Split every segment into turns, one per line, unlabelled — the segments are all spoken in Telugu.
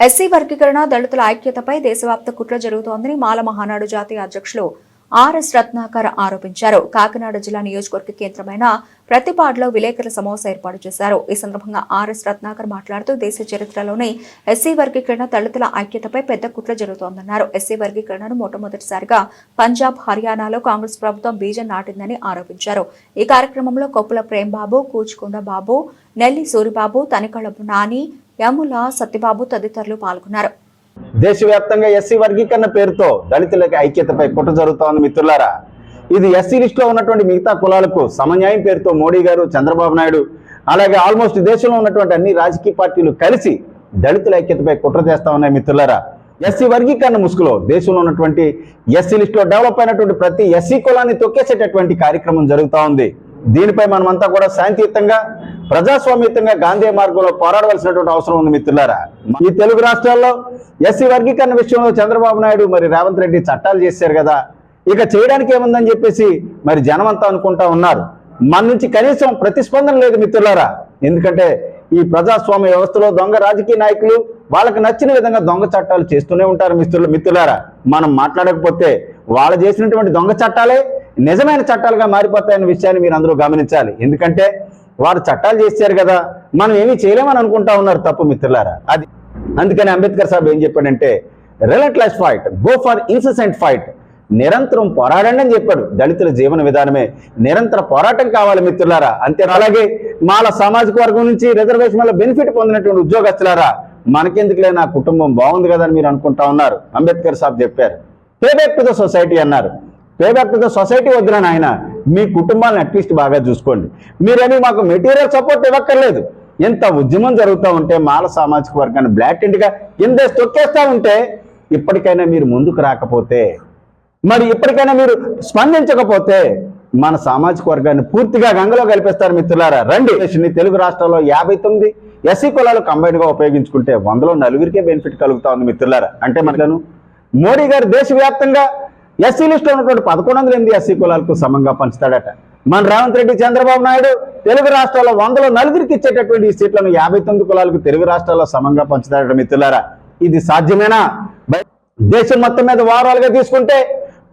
ఎస్సీ వర్గీకరణ దళితుల ఐక్యతపై దేశవ్యాప్త కుట్ర జరుగుతోందని మాల మహానాడు జాతీయ అధ్యక్షులు ఆర్ఎస్ రత్నాకర్ ఆరోపించారు. కాకినాడ జిల్లా నియోజకవర్గ కేంద్రమైన ప్రతిపాడులో విలేకరుల సమావేశం ఏర్పాటు చేశారు. ఈ సందర్భంగా ఆర్ఎస్ రత్నాకర్ మాట్లాడుతూ దేశ చరిత్రలోనే ఎస్సీ వర్గీకరణ దళితుల ఐక్యతపై పెద్ద కుట్ర జరుగుతోందన్నారు. ఎస్సీ వర్గీకరణను మొట్టమొదటిసారిగా పంజాబ్ హర్యానాలో కాంగ్రెస్ ప్రభుత్వం బీజం నాటిందని ఆరోపించారు. ఈ కార్యక్రమంలో కొప్పుల ప్రేమ్బాబు కూచుకొండ బాబు నెల్లి సూరిబాబు తనికళపు నాని యముల సత్యబాబు తదితరులు పాల్గొన్నారు.
దేశవ్యాప్తంగా ఎస్సీ వర్గీకరణ పేరుతో దళితులకి ఐక్యతపై కుట్ర జరుగుతోంది మిత్రులారా. ఇది ఎస్సీ లిస్టులో ఉన్నటువంటి మిగతా కులాలకు సమన్యాయం పేరుతో మోడీ గారు చంద్రబాబు నాయుడు అలాగే ఆల్మోస్ట్ దేశంలో ఉన్నటువంటి అన్ని రాజకీయ పార్టీలు కలిసి దళితుల ఐక్యతపై కుట్ర చేస్తా ఉన్నాయి మిత్రులారా. ఎస్సీ వర్గీకరణ ముసుగులో దేశంలో ఉన్నటువంటి ఎస్సీ లిస్టులో డెవలప్ అయినటువంటి ప్రతి ఎస్సీ కులాన్ని తొక్కేసేటటువంటి కార్యక్రమం జరుగుతూ ఉంది. దీనిపై మనమంతా కూడా శాంతియుతంగా ప్రజాస్వామ్యతంగా గాంధీ మార్గంలో పోరాడవలసినటువంటి అవసరం ఉంది మిత్రులారా ఈ తెలుగు రాష్ట్రాల్లో ఎస్సీ వర్గీకరణ విషయంలో చంద్రబాబు నాయుడు మరి రేవంత్ రెడ్డి చట్టాలు చేశారు కదా. ఇక చేయడానికి ఏముందని చెప్పేసి మరి జనమంతా అనుకుంటా ఉన్నారు. మన నుంచి కనీసం ప్రతిస్పందన లేదు మిత్రులారా ఎందుకంటే ఈ ప్రజాస్వామ్య వ్యవస్థలో దొంగ రాజకీయ నాయకులు వాళ్ళకి నచ్చిన విధంగా దొంగ చట్టాలు చేస్తూనే ఉంటారు మిత్రులు మిత్రులారా మనం మాట్లాడకపోతే వాళ్ళు చేసినటువంటి దొంగ చట్టాలే నిజమైన చట్టాలుగా మారిపోతాయన్న విషయాన్ని మీరు అందరూ గమనించాలి. ఎందుకంటే వారు చట్టాలు చేశారు కదా మనం ఏమీ చేయలేమని అనుకుంటా ఉన్నారు తప్పు మిత్రులారా. అది అందుకని అంబేద్కర్ సాబ్ ఏం చెప్పాడంటే relentless fight go for incessant fight నిరంతరం పోరాడండి అని చెప్పాడు. దళితుల జీవన విధానమే నిరంతర పోరాటం కావాలి మిత్రులారా. అంతే అలాగే మాల సామాజిక వర్గం నుంచి రిజర్వేషన్ వల్ల బెనిఫిట్ పొందినటువంటి ఉద్యోగస్తులారా మనకెందుకులే నా కుటుంబం బాగుంది కదా అని మీరు అనుకుంటా ఉన్నారు. అంబేద్కర్ సాబ్ చెప్పారు. Pay back to the society అన్నారు. Pay back to the society వద్దులని ఆయన మీ కుటుంబాన్ని అట్లీస్ట్ బాగా చూసుకోండి. మీరని మాకు మెటీరియల్ సపోర్ట్ ఇవ్వక్కర్లేదు. ఎంత ఉద్యమం జరుగుతూ ఉంటే మాల సామాజిక వర్గాన్ని బ్లాటెంట్గా కింద తొక్కేస్తూ ఉంటే ఇప్పటికైనా మీరు ముందుకు రాకపోతే మరి ఇప్పటికైనా మీరు స్పందించకపోతే మన సామాజిక వర్గాన్ని పూర్తిగా గంగలో కలిపేస్తారు మిత్రులారా. రండి. తెలుగు రాష్ట్రాల్లో యాభై తొమ్మిది ఎస్సీ కులాలు కంబైన్గా ఉపయోగించుకుంటే వందలో నలుగురికే బెనిఫిట్ కలుగుతా ఉంది మిత్రులారా. అంటే మనలను మోడీ గారు దేశవ్యాప్తంగా ఎస్సీ లిస్టులో ఉన్నటువంటి పదకొండు వందల ఎనిమిది ఎస్సీ కులాలకు సమంగా పంచుతాడట. మన రేవంత్ రెడ్డి చంద్రబాబు నాయుడు తెలుగు రాష్ట్రాల్లో వందలో నలుగురికి ఇచ్చేటటువంటి ఈ సీట్లను యాభై తొమ్మిది కులాలకు తెలుగు రాష్ట్రాల్లో సమంగా పంచుతాడట మిత్రులారా. ఇది సాధ్యమేనా? దేశం మొత్తం మీద వారాలుగా తీసుకుంటే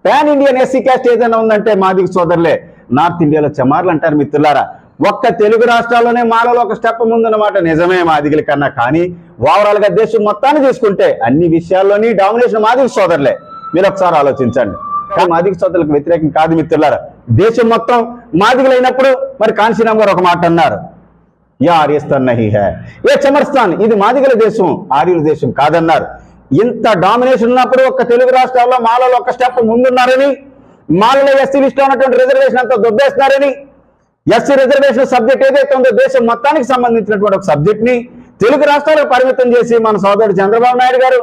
పాన్ ఇండియన్ ఎస్సీ క్యాస్ట్ ఏదైనా ఉందంటే మాదిగ సోదరులే. నార్త్ ఇండియాలో చమార్లు అంటారు మిత్రులారా. ఒక్క తెలుగు రాష్ట్రాల్లోనే మాలలో ఒక స్టెప్ ముందన్నమాట. నిజమే మాదిగల కన్నా కానీ ఓవరాల్గా దేశం మొత్తాన్ని తీసుకుంటే అన్ని విషయాల్లోని డామినేషన్ మాదిగ సోదరులే. మీరు ఒకసారి ఆలోచించండి. కానీ సోదరులకు వ్యతిరేకం కాదు మిత్రులారా. దేశం మొత్తం మాదిగలైనప్పుడు మరి కాంశీరామ్ గారు ఒక మాట అన్నారు. యా ఆర్యస్థాన్ నహి హై ఏ చమర్స్థాన్? ఇది మాదిగల దేశం ఆర్యుల దేశం కాదన్నారు. ఇంత డామినేషన్ ఉన్నప్పుడు ఒక్క తెలుగు రాష్ట్రాల్లో మాలలో ఒక స్టెప్ ముందున్నారని మాలలో ఎస్సీ లిస్ట్ ఉన్నటువంటి రిజర్వేషన్ అంతా దొబ్బేస్తున్నారని ఎస్సీ రిజర్వేషన్ సబ్జెక్ట్ ఏదైతే ఉందో దేశం మొత్తానికి సంబంధించినటువంటి ఒక సబ్జెక్ట్ని తెలుగు రాష్ట్రాలకు పరిమితం చేసి మన సోదరుడు చంద్రబాబు నాయుడు గారు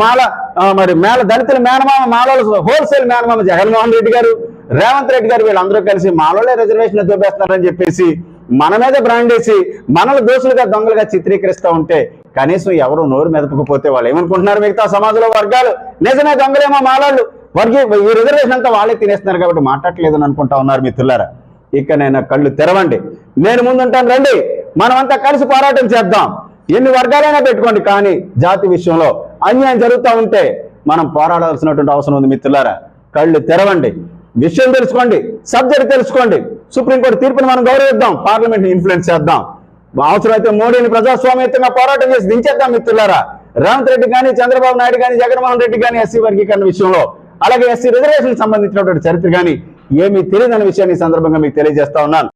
మాల మరి మేళ దళితుల మేనమామ మాలలో హోల్సేల్ మేనమామ జగన్మోహన్ రెడ్డి గారు రేవంత్ రెడ్డి గారు వీళ్ళందరూ కలిసి మాలోనే రిజర్వేషన్ చూపేస్తున్నారని చెప్పేసి మన మీద బ్రాండ్ వేసి మనల్ని దోషులుగా దొంగలుగా చిత్రీకరిస్తూ ఉంటే కనీసం ఎవరు నోరు మెదపకపోతే వాళ్ళు ఏమనుకుంటున్నారు మిగతా సమాజంలో వర్గాలు? నిజమే దొంగలేమో మాలాళ్ళు. వర్గీ ఈ రిజర్వేషన్ అంతా వాళ్ళే తినేస్తున్నారు కాబట్టి మాట్లాడలేదని అనుకుంటా ఉన్నారు మిత్రులారా. ఇకనైనా కళ్ళు తెరవండి. నేను ముందుంటాను రండి. మనమంతా కలిసి పోరాటం చేద్దాం. ఎన్ని వర్గాలైనా పెట్టుకోండి. కానీ జాతి విషయంలో అన్యాయం జరుగుతూ ఉంటే మనం పోరాడాల్సినటువంటి అవసరం ఉంది మిత్రులారా. కళ్ళు తెరవండి. విషయం తెలుసుకోండి. సబ్జెక్ట్ తెలుసుకోండి. సుప్రీంకోర్టు తీర్పుని మనం గౌరవిద్దాం. పార్లమెంట్ ఇన్ఫ్లుయెన్స్ చేద్దాం. అవసరమైతే మోడీని ప్రజాస్వామ్యంగా పోరాటం చేసి దించేద్దాం మిత్రులారా. రేవంత్ రెడ్డి కానీ చంద్రబాబు నాయుడు కానీ జగన్మోహన్ రెడ్డి కానీ ఎస్సీ వర్గీకరణ విషయంలో అలాగే ఎస్సీ రిజర్వేషన్ సంబంధించినటువంటి చరిత్ర కానీ ఏమీ తెలియదన్న విషయాన్ని సందర్భంగా మీకు తెలియజేస్తా ఉన్నాను.